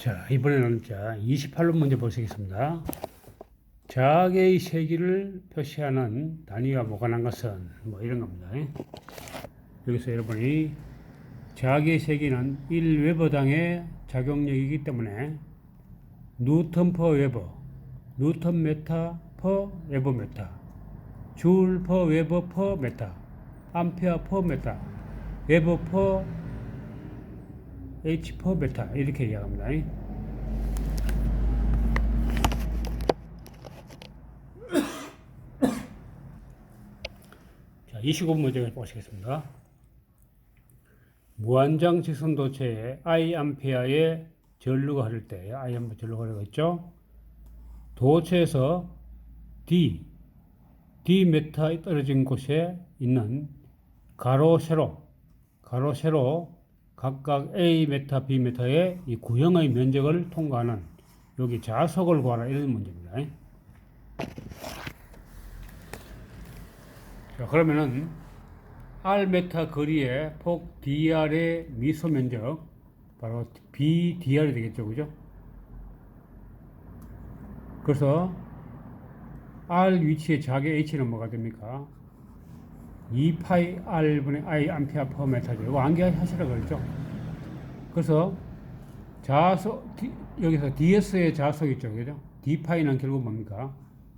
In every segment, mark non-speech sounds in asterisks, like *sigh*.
자, 이번에는 자, 28번 문제 보시겠습니다. 자개의 세기를 표시하는 단위와 무관한 것은 뭐 이런 겁니다. 여기서 여러분이 자개의 세기는 1 웨버당의 작용력이기 때문에 뉴턴 퍼 웨버, 뉴턴 메타 퍼 웨버 메타, 줄 퍼 웨버 퍼 메타, 암페어 퍼 메타, 웨버 퍼 H 퍼 메타 이렇게 이야기합니다. *coughs* 자, 25문제 보시겠습니다. 무한장 직선도체에 I 암페어의 전류가 흐를 때 I 암페어 전류가 흐르고 있죠. 도체에서 D, D 메타에 떨어진 곳에 있는 가로 세로, 가로 세로 각각 A 메타, B 메타의 이 구형의 면적을 통과하는 여기 자석을 구하라 이런 문제입니다. 자, 그러면은 R 메타 거리의 폭 DR의 미소 면적 바로 BDR이 되겠죠, 그죠? 그래서 R 위치의 자개 H는 뭐가 됩니까? 2파이 R분의 I 암페어 퍼 메타죠. 이거 암기하시라 그랬죠. 그래서 자석, D, 여기서 DS의 자석 있죠. 그죠? D파이는 결국 뭡니까?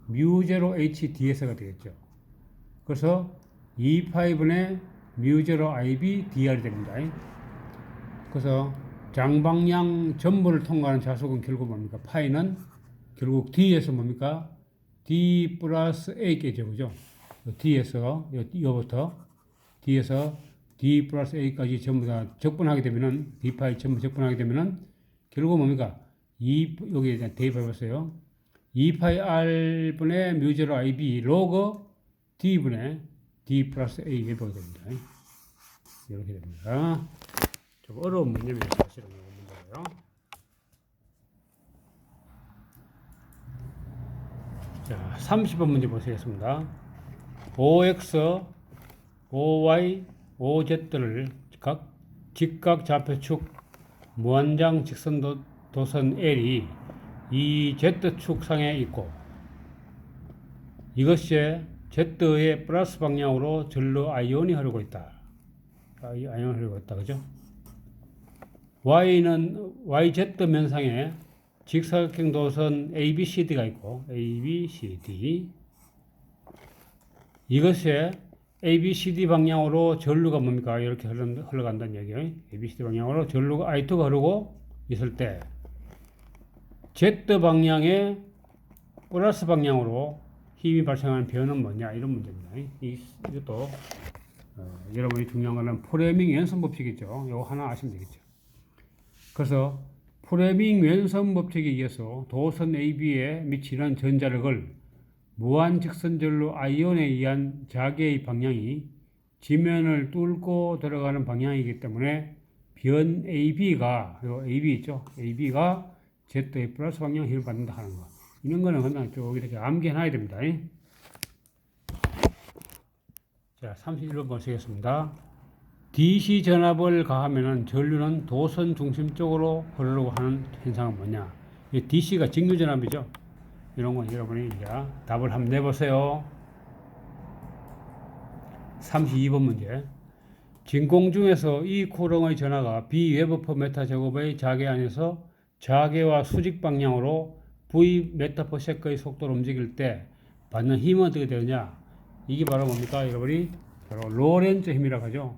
뮤제로 H DS가 되겠죠. 그래서 2파이분의 뮤제로 IB DR이 됩니다. 그래서 장방향 전부를 통과하는 자석은 결국 뭡니까? 파이는 결국 D에서 뭡니까? D 플러스 A겠죠. 그죠? D에서, 이거부터 D에서 D 플러스 A까지 전부 다 적분하게 되면은, D파이 전부 적분하게 되면은, 결국 뭡니까? 2, 여기 대입해봤어요. 2파이 R분의 뮤제로 IB 로그 D분의 D 플러스 A 해보게 됩니다. 이렇게 됩니다. 좀 어려운 문제입니다. 사실은 이거 문제고요. 자, 30번 문제 보시겠습니다. OX, OY, OZ를 각 직각 좌표축 무한장 직선 도, 도선 L이 이 Z축 상에 있고 이것이 Z의 플러스 방향으로 절로 아이온이 흐르고 있다. 아이- 아이온이 흐르고 있다. 그죠? Y는 YZ 면상에 직사각형 도선 ABCD가 있고 ABCD 이것에 ABCD 방향으로 전류가 뭡니까? 이렇게 흘러, 흘러간다는 얘기예요. ABCD 방향으로 전류가 I2가 흐르고 있을 때 Z 방향의 플러스 방향으로 힘이 발생하는 변은 뭐냐 이런 문제입니다. 이, 이것도 어, 여러분이 중요한 거는 프레밍 연선 법칙이죠. 이거 하나 아시면 되겠죠. 그래서 프레밍 왼선 법칙에 의해서 도선 AB에 미치는 전자력을 무한 직선절로 아이온에 의한 자개의 방향이 지면을 뚫고 들어가는 방향이기 때문에 변 AB가 요 AB 있죠? AB가 Z의 플러스 방향 힘을 받는다 하는 거. 이런 거는 그냥 쭉 이렇게 암기해놔야 됩니다. 자, 31번 보시겠습니다. DC 전압을 가하면은 전류는 도선 중심 쪽으로 흐르려고 하는 현상은 뭐냐? 이 DC가 직류 전압이죠. 이런 건 여러분이 이제 답을 한번 내보세요. 32번 문제. 진공 중에서 이 코롱의 전하가 B 웨버 퍼 메타 제곱의 자개 안에서 자개와 수직 방향으로 V 메타 퍼 세컨의 속도로 움직일 때 받는 힘은 어떻게 되느냐? 이게 바로 뭡니까? 여러분이 바로 로렌츠 힘이라고 하죠.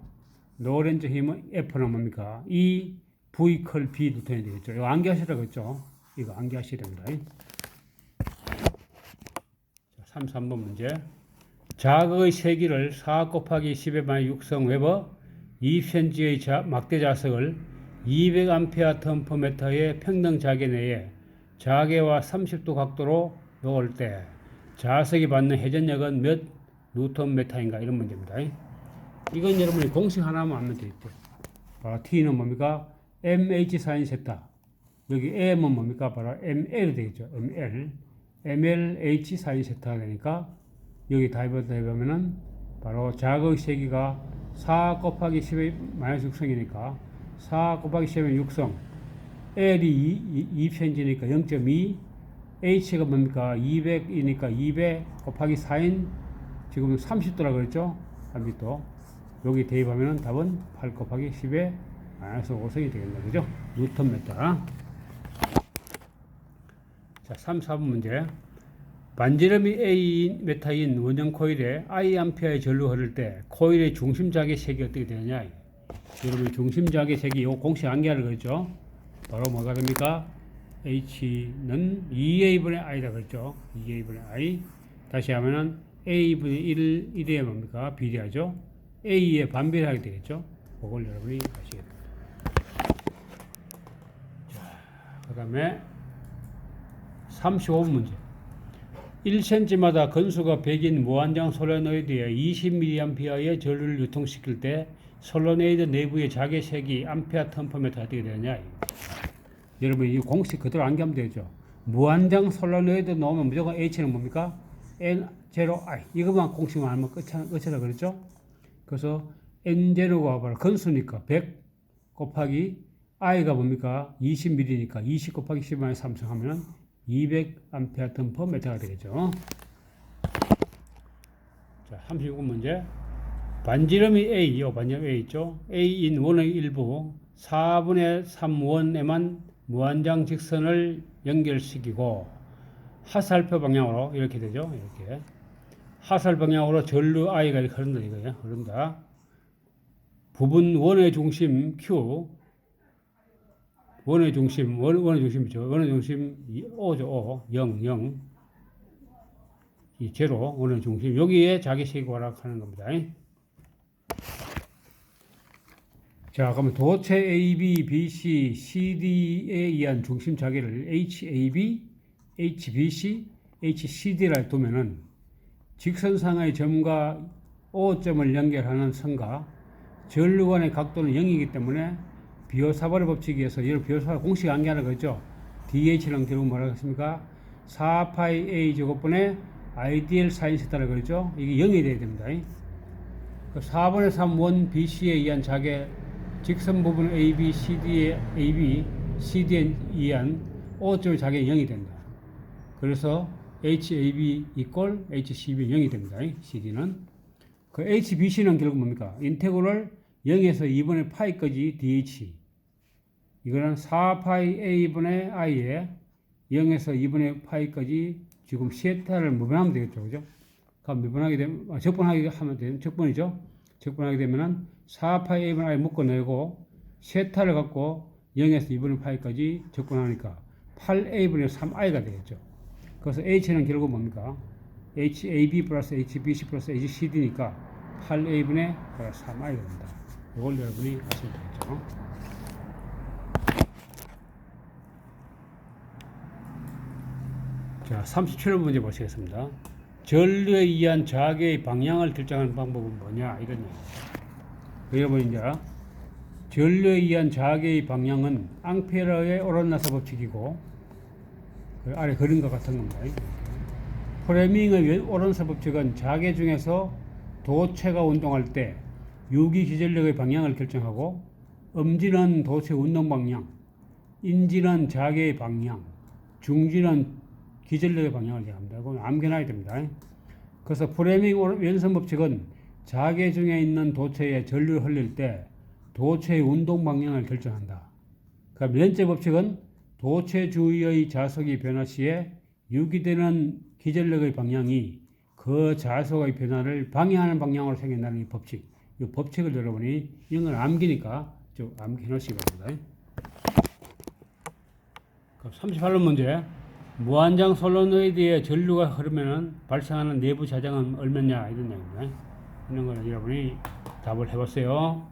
로렌츠 힘은 F는 뭡니까? E V 컬 B 루턴이 되겠죠. 이거 암기하시라고 했죠. 이거 암기하셔야 됩니다. 자, 33번 문제. 자극의 세기를 4 곱하기 10의 마이 6성 웨버 2cm의 자, 막대 자석을 200A 턴퍼 메타의 평등 자개 내에 자개와 30도 각도로 놓을 때 자석이 받는 회전력은 몇 뉴턴 메타인가 이런 문제입니다. 이건 여러분이 공식 하나만 알면 되겠죠. 바로 T는 뭡니까? MH 사인 세타. 여기 M은 뭡니까? 바로 ML 되겠죠. ML. MLH 사인 세타가 되니까 여기 답을 해보면은 바로 자극 세기가 4 곱하기 10의 마이너스 6성이니까 4 곱하기 10의 6성 L이 2 편지니까 0.2 H가 뭡니까? 200이니까 200 곱하기 4인 지금 30도라 그랬죠? 30도. 여기 대입하면 답은 8 곱하기 10에 마이너스 5성이 되겠네. 그죠? 뉴턴미터 자 3, 4번 문제. 반지름이 A인 메타인 원형 코일에 I 암페어의 전류 흐를 때 코일의 중심 자개 색이 어떻게 되느냐? 여러분 중심 자개 색이 요 공식 안개를 그랬죠? 바로 뭐가 됩니까? H는 2A분의 I다 그랬죠? 2A분의 I. 다시 하면은 A분의 1, 1에 뭡니까? 비례하죠? A에 반비례하게 되겠죠? 그걸 여러분이 아시게 됩니다 그 다음에 35번 문제 1cm마다 건수가 100인 무한장 솔레노이드에 20mA의 전류를 유통시킬 때 솔레노이드 내부의 자개색이 암페어 턴퍼미터 어떻게 되느냐 여러분 이 공식 그대로 암기하면 되죠 무한장 솔레노이드 넣으면 무조건 H는 뭡니까? N0I 이것만 공식만 알면 끝이다, 끝이다 그랬죠? 그래서 N0가 바로 건수니까 100 곱하기 I가 뭡니까? 20ml니까 20 곱하기 10만에 3성 하면은 200A 턴퍼 메타가 되겠죠. 자, 36번 문제. 반지름이 A, 요 반지름 A 있죠? A인 원의 일부 4분의 3원에만 무한장 직선을 연결시키고 하살표 방향으로 이렇게 되죠. 이렇게. 하살 방향으로 전류 I가 이렇게 흐른다 이거예요. 흐른다. 부분 원의 중심 Q 원의 중심, 원, 원의 중심이죠. 원의 중심 5죠, 5. 0, 0. 이 제로, 원의 중심. 여기에 자기식이 활약하는 겁니다. 자, 그러면 도체 AB, BC, CD에 의한 중심 자개를 HAB, HBC, HCD라 두면은 직선상의 점과 O점을 연결하는 선과 전류 간의 각도는 0이기 때문에 비오사발의 법칙에 의해서 여러 비오사발 공식 안개하는 거죠. DH랑 결국 뭐라고 했습니까? 4파이 A 제곱분의 IDL 사인 세타를 그랬죠. 이게 0이 돼야 됩니다. 그 4분의 3 원 BC에 의한 자개 직선 부분 AB, CD에 AB, CD에 의한 O점의 자개는 0이 된다. 그래서 HAB 이꼴 HCB 0이 됩니다. CD는 그 HBC는 결국 뭡니까? 인테그럴 0에서 2분의 파이까지 DH 이거는 4파이 A분의 I에 0에서 2분의 파이까지 지금 시에타를 무분하면 되겠죠. 그죠? 그럼 미분하게 되면, 아, 적분하게 하면 되면, 적분이죠? 적분하게 되면은 4파이 A분의 I 묶어내고 시에타를 갖고 0에서 2분의 파이까지 적분하니까 8A분의 3I가 되겠죠. 그래서 H는 결국 뭡니까? HAB 플러스 HBC 플러스 HCD니까 8A분의 3I가 됩니다. 이걸 여러분이 아시면 되겠죠. 자, 37번 문제 보시겠습니다. 전류에 의한 자개의 방향을 결정하는 방법은 뭐냐? 이건 여러분 이제 전류에 의한 자개의 방향은 앙페러의 오른나사 법칙이고 그 아래 그린 것 같은 겁니다. 프레밍의 오른사 법칙은 자개 중에서 도체가 운동할 때 유기 기전력의 방향을 결정하고 음지는 도체 운동 방향, 인지는 자개의 방향, 중지는 기전력의 방향을 얘기합니다. 그건 암기놔야 됩니다. 그래서 프레밍 연선 법칙은 자개 중에 있는 도체에 전류를 흘릴 때 도체의 운동 방향을 결정한다. 그럼 연째 법칙은 도체 주위의 자석이 변화 시에 유기되는 기전력의 방향이 그 자석의 변화를 방해하는 방향으로 생긴다는 이 법칙. 이 법칙을 여러분이 걸 암기니까 좀 암기해 놓으시기 바랍니다. 38번 문제. 무한장 솔로노이드에 전류가 흐르면 발생하는 내부 자장은 얼마냐 이런 얘기입니다. 이런 거는 여러분이 답을 해보세요.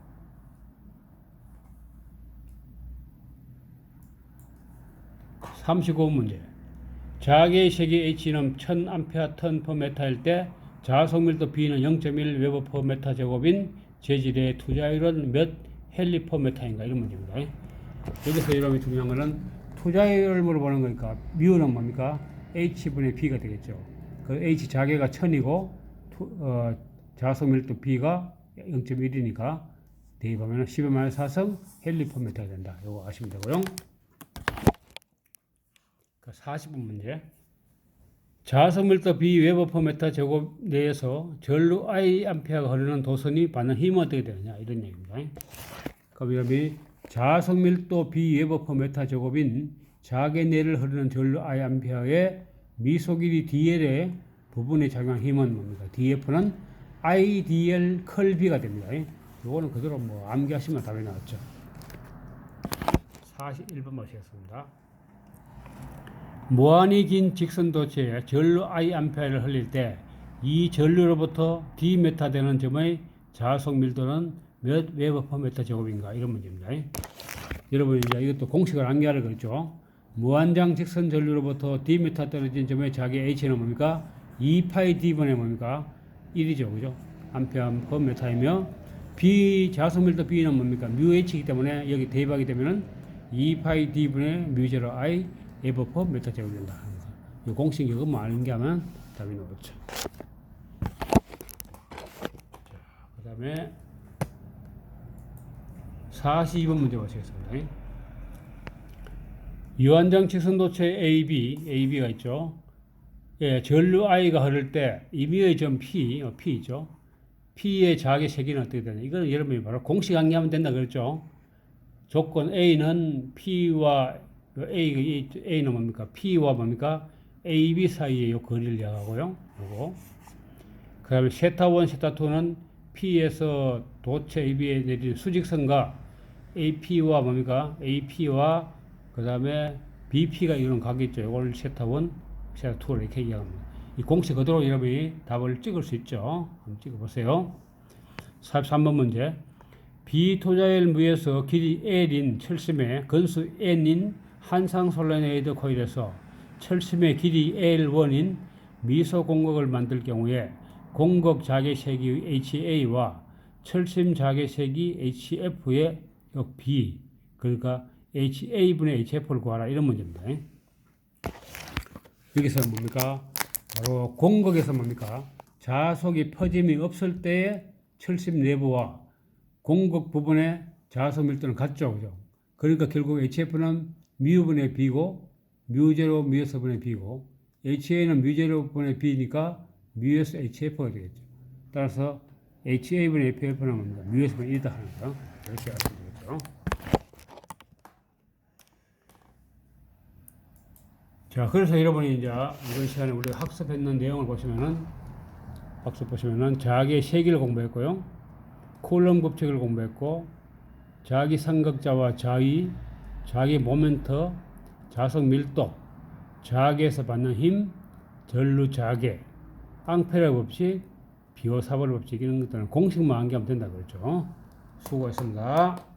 삼십오 문제. 자개의 색이 H는 1000A 턴 메타일 때 자석밀도 B는 0.1 웨버 퍼 메타 제곱인 재질의 투자율은 몇 헬리 퍼 메타인가 이런 문제입니다. 여기서 여러분이 중요한 거는 투자율을 물어보는 거니까 미우는 뭡니까? H분의 B가 되겠죠. 그 H 자개가 1000이고 어, 자석 밀도 B가 0.1이니까 대입하면 10의 마이너스 4성 헬리 퍼 메타가 된다. 이거 아시면 되고요. 40번 문제. 자석밀도 비웨버 퍼메타 제곱 내에서 전류 I 암페어가 흐르는 도선이 받는 힘은 어떻게 되느냐 이런 얘기입니다. 여러분이 자석밀도 비웨버 퍼메타 제곱인 자개 내를 흐르는 전류 I 암페어의 미소길이 DL의 부분에 작용한 힘은 뭡니까? DF는 IDL 컬 B가 됩니다. 이거는 그대로 뭐 암기하시면 답이 나왔죠. 41번 마시겠습니다. 무한히 긴 직선 도체에 전류 I 암페어를 흘릴 때 이 전류로부터 D 메타 되는 점의 자속 밀도는 몇 웨버 퍼 메타 제곱인가 이런 문제입니다. 여러분 이제 이것도 공식을 암기하라 그랬죠. 무한장 직선 전류로부터 D 메타 떨어진 점의 자기 H는 뭡니까? 2파이 D분의 뭡니까? 1이죠. 그죠? 암페어 퍼 메타이며 B 자속 밀도 B는 뭡니까? 뮤 H이기 때문에 여기 대입하게 되면은 2파이 D분의 뮤 제로 I 에버 퍼 메타 제곱이 된다. 이 공식 이것만 아는 게 하면 답이 나오죠. 그 다음에 42번 문제 마치겠습니다. 유한장 직선도체 AB, AB가 있죠. 예, 전류 I가 흐를 때 임의의 점 P, 어, P죠. P의 자기 세기는 어떻게 되냐. 이거는 여러분이 바로 공식 암기하면 된다 그랬죠. 조건 A는 P와 A, A는 뭡니까? P와 뭡니까? AB 사이의 요 거리를 이야기하고요. 요거. 그 다음에 세타1, 세타2는 P에서 도체 AB에 내리는 수직선과 AP와 뭡니까? AP와 그 다음에 BP가 이런 각이 있죠. 이걸 세타1, 세타2로 이렇게 이야기합니다. 이 공식 그대로 여러분이 답을 찍을 수 있죠. 한번 찍어보세요. 43번 문제. 비토자일 무에서 길이 L인 철심의 건수 N인 한상 솔레네이드 코일에서 철심의 길이 L1인 미소 공극을 만들 경우에 공극 자개색이 HA와 철심 자개색이 HF의 역 B 그러니까 HA분의 HF를 구하라 이런 문제입니다. 여기서 뭡니까? 바로 공극에서 뭡니까? 자속이 퍼짐이 없을 때의 철심 내부와 공극 부분의 자속 밀도는 같죠. 그죠? 그러니까 결국 HF는 뮤분의 B고 뮤제로 뮤에서 분의 B고 HA는 뮤제로 분의 B니까 뮤에서 HF가 되겠죠. 따라서 HA분의 FF는 뭡니까? 뮤에서 분의 1다 하는 거. 이렇게 알면 되겠죠. 자, 그래서 여러분이 이제 이번 시간에 우리가 학습했는 내용을 보시면은 학습 보시면은 자기의 세기를 공부했고요. 콜럼 법칙을 공부했고 자기 삼각자와 자위, 자기 모멘터, 자석 밀도, 자기에서 받는 힘, 전류 자계, 앙페라 법칙, 비오 사벌 법칙 이런 것들은 공식만 암기하면 된다 그랬죠. 수고했습니다.